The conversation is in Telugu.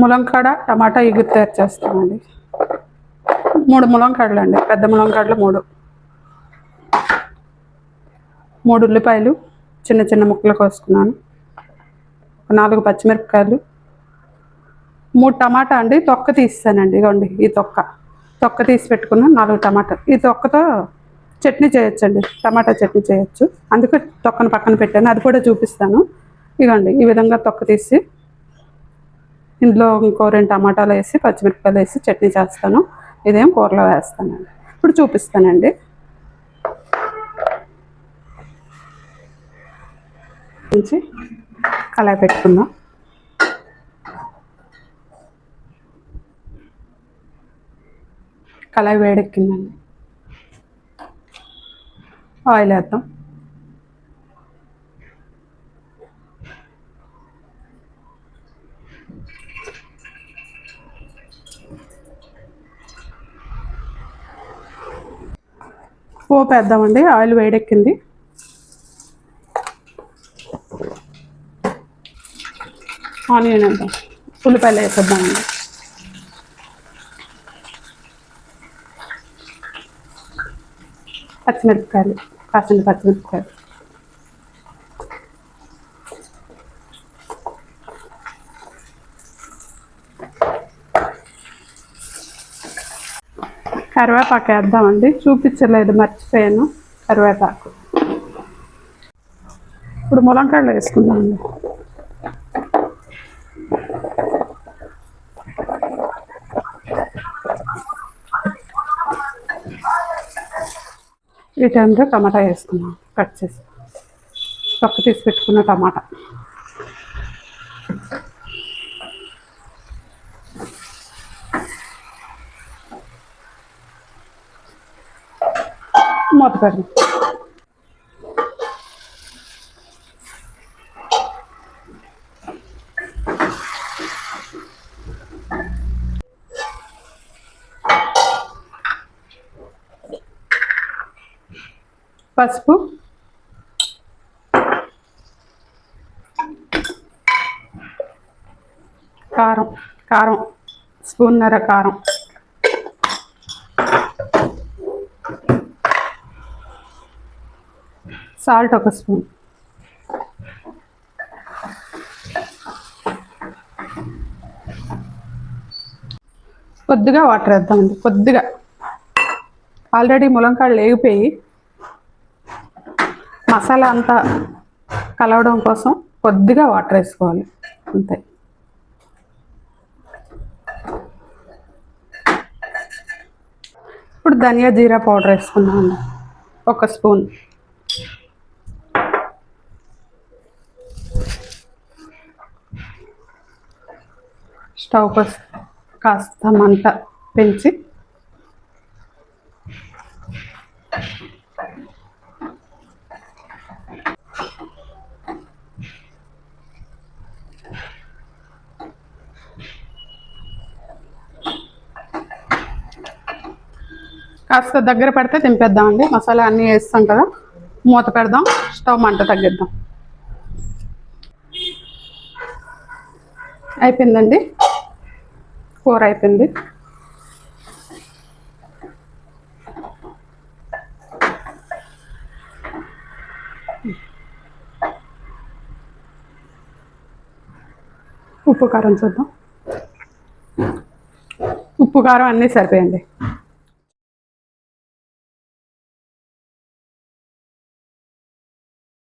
ములంకాడ టమాటా ఎగురు తయారు చేస్తామండి. మూడు ములంకాడలు అండి పెద్ద ములంకాడలు మూడు. మూడు ఉల్లిపాయలు చిన్న చిన్న ముక్కలు కోసుకున్నాను. నాలుగు పచ్చిమిరపకాయలు. మూడు టమాటా అండి తొక్క తీస్తానండి ఇగోండి ఈ తొక్క. తొక్క తీసి పెట్టుకున్న నాలుగు టమాటా. ఈ తొక్కతో చట్నీ చేయొచ్చండి టమాటా చట్నీ చేయొచ్చు. అందుకే తొక్కను పక్కన పెట్టాను అది కూడా చూపిస్తాను. ఇగోండి ఈ విధంగా తొక్క తీసి ఇందులో ఇంకో రెండు టమాటాలు వేసి పచ్చిమిరపకాయలు వేసి చట్నీ చేస్తాను. ఇదేం కూరలో వేస్తానండి ఇప్పుడు చూపిస్తానండి. నుంచి కళాయి పెట్టుకుందాం. కళాయి వేడెక్కిందండి. ఆయిల్ వేద్దాం. పోపు వేద్దామండి ఆయిల్ వేడెక్కింది. ఆనియన్ వేద్దాం ఉల్లిపాయలు వేసేద్దామండి. పచ్చిమిరపకాయలు కాసిన పచ్చిమిరపకాయలు. కరివేపాకు వేద్దామండి. చూపించలేదు మర్చిపోయాను. కరివేపాకు. ఇప్పుడు ములంకాయలు వేసుకుందామండి. ఈ టైంలో టమాటా వేసుకున్నాం కట్ చేసి. పక్క తీసి పెట్టుకున్న టమాటా. మూత పెడదాం పసుపు కారం కారం స్పూన్నర కారం సాల్ట్ ఒక స్పూన్. కొద్దిగా వాటర్ వేద్దామండి కొద్దిగా. ఆల్రెడీ ములంకాళ్ళు లేగిపోయి మసాలా అంతా కలవడం కోసం కొద్దిగా వాటర్ వేసుకోవాలి అంతే. ఇప్పుడు ధనియా జీరా పౌడర్ వేసుకున్నాను ఒక స్పూన్. స్టవ్ కాస్త మంట పెంచి కాస్త దగ్గర పడితే దింపేద్దామండి మసాలా అన్నీ వేస్తాం కదా. మూత పెడదాం. స్టవ్ మంట తగ్గిద్దాం. అయిపోయిందండి. కూర అయిపోయింది. ఉప్పు కారం చూద్దాం. ఉప్పు కారం అన్నీ సరిపోయండి